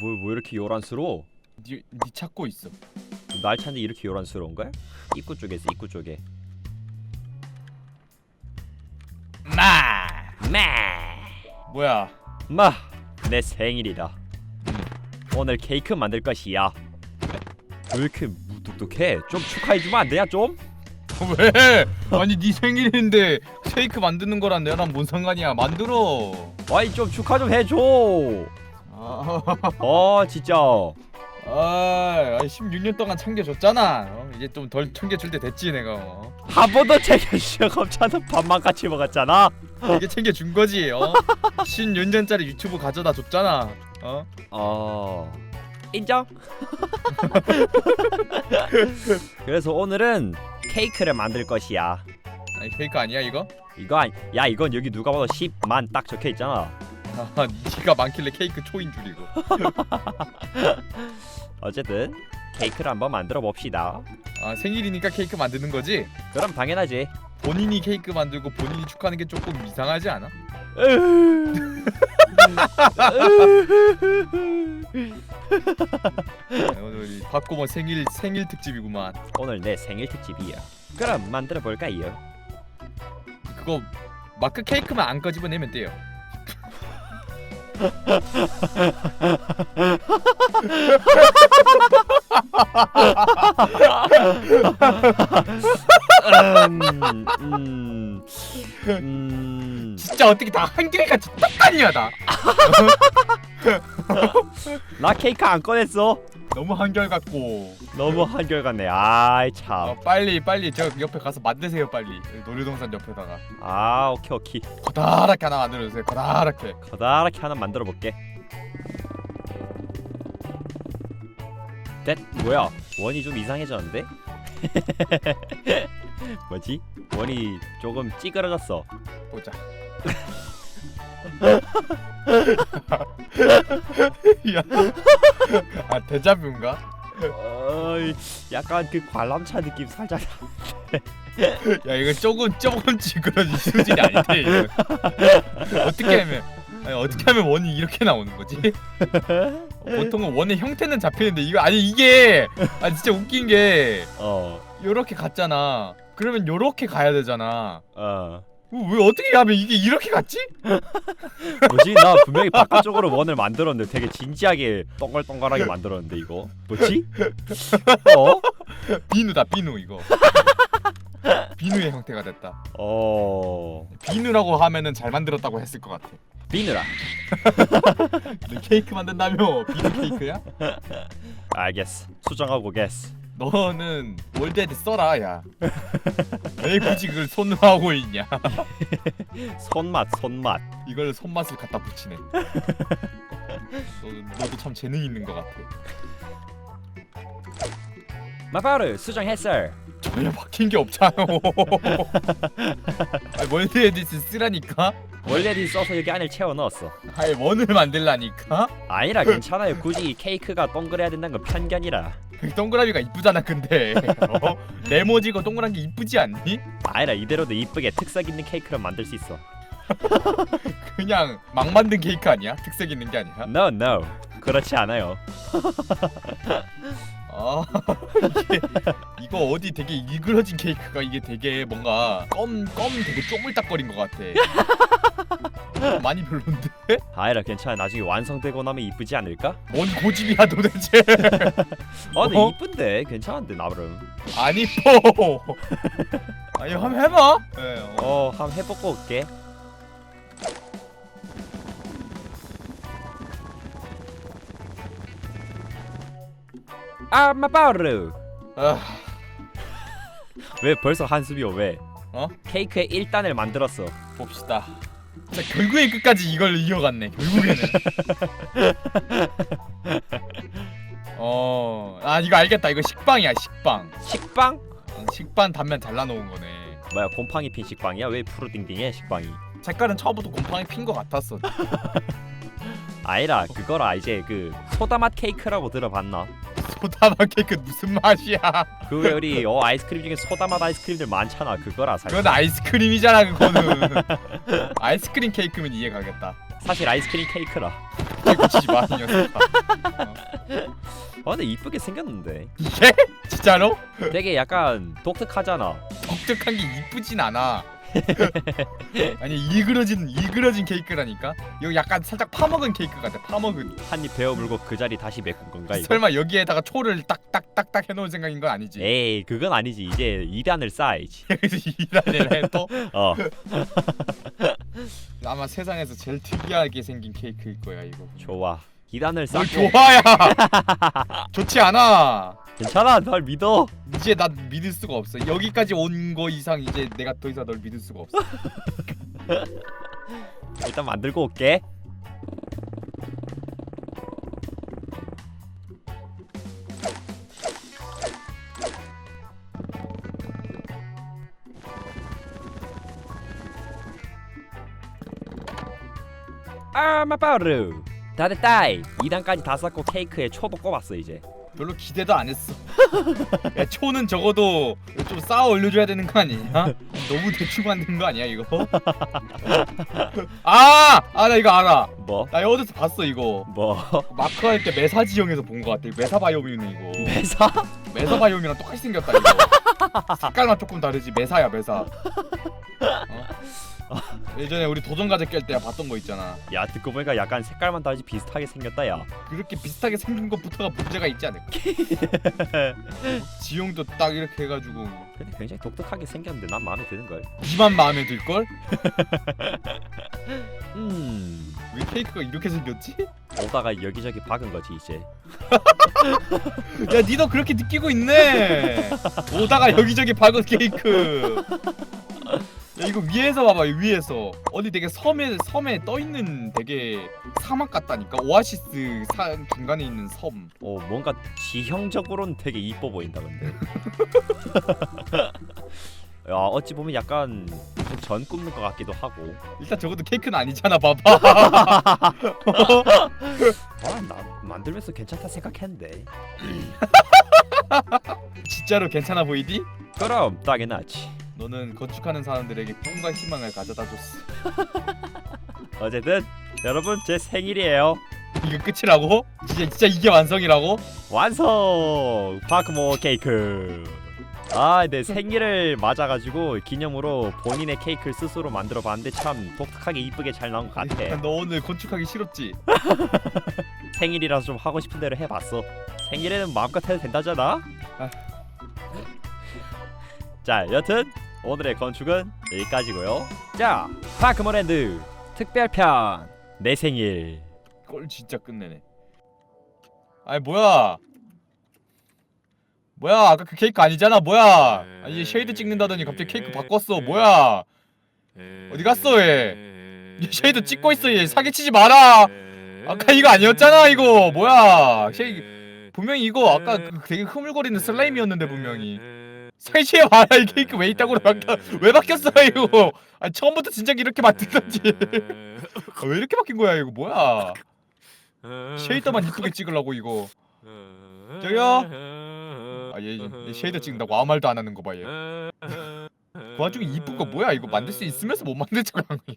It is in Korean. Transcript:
뭐, 뭐 이렇게 요란스러워? 니, 니 찾고 있어. 날 찾는 이렇게 요란스러운 거야? 입구 쪽에 있어 입구 쪽에 마. 마! 뭐야? 마! 내 생일이다 오늘 케이크 만들 것이야 왜 이렇게 무뚝뚝해? 좀 축하해주면 안 되냐 좀? 왜? 아니 네 생일인데 케이크 만드는 거랑 내랑 뭔 상관이야? 만들어. 아이 좀 축하 좀 해줘 아, 어 진짜 아, 16년 동안 챙겨줬잖아. 어, 이제 좀 덜 챙겨줄 때 됐지 내가. 어. 한 번도 챙겨주지 없잖아 밥만 같이 먹었잖아 이게 챙겨준 거지. 어? 16년짜리 유튜브 가져다 줬잖아. 어? 어 인정? 그래서 오늘은 케이크를 만들 것이야 아니 케이크 아니야 이거? 이거 아니 야 이건 여기 누가 봐도 10만 딱 적혀 있잖아 아, 네가 많길래 케이크 초인 줄이고. 어쨌든 케이크를 한번 만들어 봅시다 아 생일이니까 케이크 만드는 거지? 그럼 당연하지 본인이 케이크 만들고 본인이 축하하는 게 조금 이상하지 않아? 아, 오늘 박고모 생일 생일 특집이구만. 오늘 내 생일 특집이야 그럼 만들어 볼까요? 그거 마크 케이크만 안 꺼집어내면 돼요. 음, 음, 음, 진짜 어떻게 다 한결같이 똑같냐다. 나 케이크 안 꺼냈어 너무 한결같고. 너무 한결같네 아이 아, 참 빨리 빨리 저 옆에 가서 만드세요 빨리. 놀이동산 옆에다가 아 오케이 오케이 커다랗게 하나 만들어 주세요. 커다랗게. 커다랗게 하나 만들어 볼게 됐 뭐야 원이 좀 이상해졌는데 뭐지 원이 조금 찌그러졌어 보자. 야, 아 대자뷰인가? 어이 약간 그 관람차 느낌 살짝 야 이거 조금 조금 찌그러진 수준이 아닌데 이거. 어떻게 하면 아니, 어떻게 하면 원이 이렇게 나오는 거지? 보통은 원의 형태는 잡히는데 이거 아니 이게 아 진짜 웃긴 게 어 요렇게 갔잖아. 그러면 요렇게 가야 되잖아. 어. 왜 어떻게 하면 이게 이렇게 갔지? 뭐지? 나 분명히 바깥쪽으로 원을 만들었는데 되게 진지하게 동글동글하게 만들었는데 이거 뭐지? 어? 비누다 비누 이거. 비누의 형태가 됐다. 어... 비누라고 하면은 잘 만들었다고 했을 것 같아. 비누라 너 케이크 만든다며 비누 케이크야? 알겠어 수정하고 겠어 너는 월드헤드 써라 야. 왜 굳이 그걸 손으로 하고 있냐? 손맛 손맛 이걸 손맛을 갖다 붙이네. 너, 너도 참 재능 있는 것 같아. 마파르 수정했어 전혀 박힌 게 없잖아. 아, 월드헤드 쓰라니까? 원래는 써서 여기 안에 채워 넣었어 아예 원을 만들라니까? 아니라 괜찮아요 굳이 케이크가 동그래야 된다는 건 편견이라 동그라미가 이쁘잖아 근데 어? 네모지고 동그란 게 이쁘지 않니? 아니라 이대로도 이쁘게 특색 있는 케이크를 만들 수 있어 그냥 막 만든 케이크 아니야? 특색 있는 게 아니라? No no 그렇지 않아요 아 이게 이거 어디 되게 일그러진 케이크가 이게 되게 뭔가 껌 껌 되게 쪼물딱거린 것 같아. 많이 별론데? 아니라 괜찮아 나중에 완성되고 나면 이쁘지 않을까? 뭔 고집이야 도대체? 아 근데 어? 이쁜데 괜찮은데 나름 안 이뻐. 아니 한번 해봐. 네, 어. 어 한번 해보고 올게 아마바르 아, 왜 벌써 한숨이요 왜 어? 케이크의 1단을 만들었어 봅시다. 자 결국엔 끝까지 이걸 이어갔네. 결국에는. 어, 아 이거 알겠다. 이거 식빵이야 식빵. 식빵? 어, 식빵 단면 잘라놓은 거네. 뭐야 곰팡이 핀 식빵이야? 왜 푸르딩딩해 식빵이 색깔은 처음부터 곰팡이 핀것 같았어. 아니라 그거라 이제 그 소다맛 케이크라고 들어봤나? 소다맛 케이크 무슨 맛이야? 그왜 우리 어 아이스크림 중에 소다맛 아이스크림들 많잖아 그거라 사실 그건 아이스크림이잖아 그거는. 아이스크림 케이크면 이해 가겠다. 사실 아이스크림 케이크라 개구치지 마 이 녀석아 어. 아 근데 이쁘게 생겼는데 이게? 진짜로? 되게 약간 독특하잖아 독특한 게 이쁘진 않아 아니 일그러진 일그러진 케이크라니까? 이거 약간 살짝 파먹은 케이크 같아 파먹은. 한입 베어 물고 그 자리 다시 메꾼 건가 이거? 설마 여기에다가 초를 딱딱딱딱 해놓은 생각인 건 아니지? 에이 그건 아니지. 이제 2단을 쌓아야지. 그래서 일하는 해또? 어. 아마 세상에서 제일 특이하게 생긴 케이크일 거야 이거. 좋아. 2단을 뭘 쌓고 좋아야! 좋지 않아 괜찮아 날 믿어. 이제 난 믿을 수가 없어. 여기까지 온 거 이상 이제 내가 더 이상 널 믿을 수가 없어. 일단 만들고 올게. 아마빠르 다 됐다 2단까지 다 쌓고 케이크에 초도 꼽았어 이제 별로 기대도 안 했어 야 초는 적어도 좀 쌓아 올려줘야 되는 거 아니냐? 너무 대충 만든 거 아니야 이거? 아! 아 나 이거 알아 뭐? 나 어디서 봤어 이거 뭐? 마크 할때 메사 지형에서 본 거 같아 메사 바이옴이네 이거 회사? 메사 바이옴이랑 똑같이 생겼다 이거 색깔만 조금 다르지 메사야 메사 어? 예전에 우리 도전 과제 깰 때 봤던 거 있잖아. 야 듣고 보니까 약간 색깔만 다르지 비슷하게 생겼다 야. 그렇게 비슷하게 생긴 것부터가 문제가 있지 않을까? 지형도 딱 이렇게 해가지고. 근데 굉장히 독특하게 생겼는데 난 마음에 드는걸. 이만 마음에 들 걸? 음. 왜 케이크가 이렇게 생겼지? 오다가 여기저기 박은 거지 이제. 야 니도 그렇게 느끼고 있네. 오다가 여기저기 박은 케이크 야 이거 위에서 봐봐 위에서. 어디 되게 섬에 섬에 떠 있는 되게 사막 같다니까? 오아시스 사, 중간에 있는 섬. 어 뭔가 지형적으로는 되게 이뻐 보인다 근데. 야 어찌 보면 약간 좀전 굽는 것 같기도 하고. 일단 적어도 케이크는 아니잖아 봐봐. 아나 만들면서 괜찮다 생각했는데. 진짜로 괜찮아 보이디? 그럼 당연하지 너는 건축하는 사람들에게 꿈과 희망을 가져다 줬어 어쨌든 여러분 제 생일이에요 이거 끝이라고? 진짜, 진짜 이게 완성이라고? 완성 파크모 케이크 아 내 생일을 맞아가지고 기념으로 본인의 케이크를 스스로 만들어 봤는데 참 독특하게 이쁘게 잘 나온 것 같아 너 오늘 건축하기 싫었지? 생일이라서 좀 하고 싶은 대로 해봤어 생일에는 마음껏 해도 된다잖아 아. 자 여튼 오늘의 건축은 여기까지고요 자 파크모랜드 특별편 내 생일 꼴 진짜 끝내네. 아니 뭐야? 뭐야? 아까 그 케이크 아니잖아. 뭐야? 아니 얘 쉐이드 찍는다더니 갑자기 케이크 바꿨어. 뭐야? 어디 갔어 얘? 얘 쉐이드 찍고 있어 얘. 사기치지 마라. 아까 이거 아니었잖아 이거. 뭐야? 쉐이 분명히 이거 아까 그 되게 흐물거리는 슬라임이었는데 분명히. 사기치지 마라 이 케이크 왜 있다고 바뀌어? 왜 바뀌었어 이거? 아니 처음부터 진작 이렇게 만들던지. 아, 왜 이렇게 바뀐 거야 이거 뭐야? 쉐이더만 이쁘게 찍으려고 이거. 저기요? 아, 얘, 얘 쉐이더 찍는다고 아무 말도 안 하는 거 봐, 얘. 그 와중에 이쁜 거 뭐야? 이거 만들 수 있으면서 못 만들 척 하는 거야.